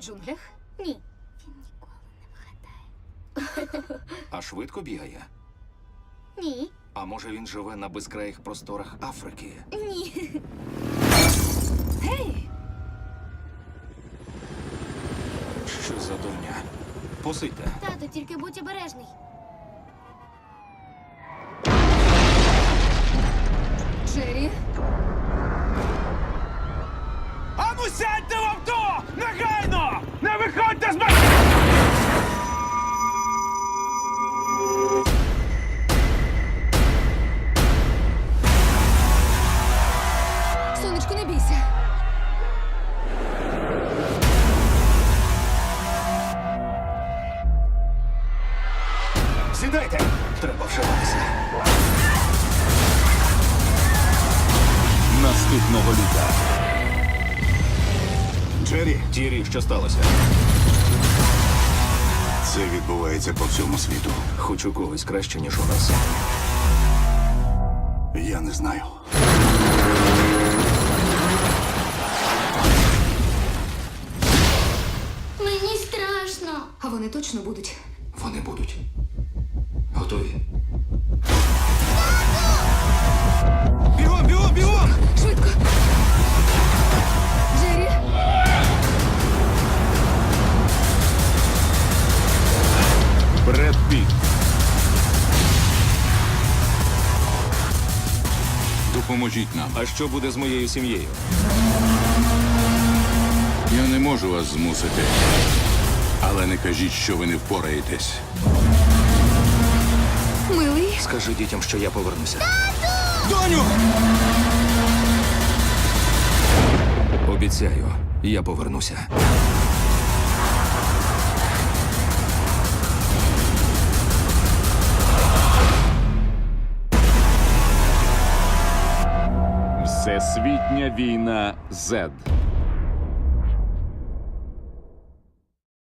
джунглях? Ні. Він ніколи не вгадає. А швидко бігає. Ні. А може він живе на безкраїх просторах Африки? Ні. Гей! Що за дурня? Посидьте. Тато, тільки будь обережний. Джері? Ану сядьте в авто! Негайно! Не виходьте з машини! Сонечко, не бійся. Сідайте! Треба вшиватися. Наступного літа Джері, Тірі, що сталося? це відбувається по всьому світу. Хоч у когось краще, ніж у нас. Я не знаю. Мені страшно. А вони точно будуть. Вони будуть. Готові. Бред Піт. Допоможіть нам. А що буде з моєю сім'єю? Я не можу вас змусити. Але не кажіть, що ви не впораєтесь. Милий! Скажи дітям, що я повернуся. Доню! Обіцяю, я повернуся. Всесвітня війна Зед.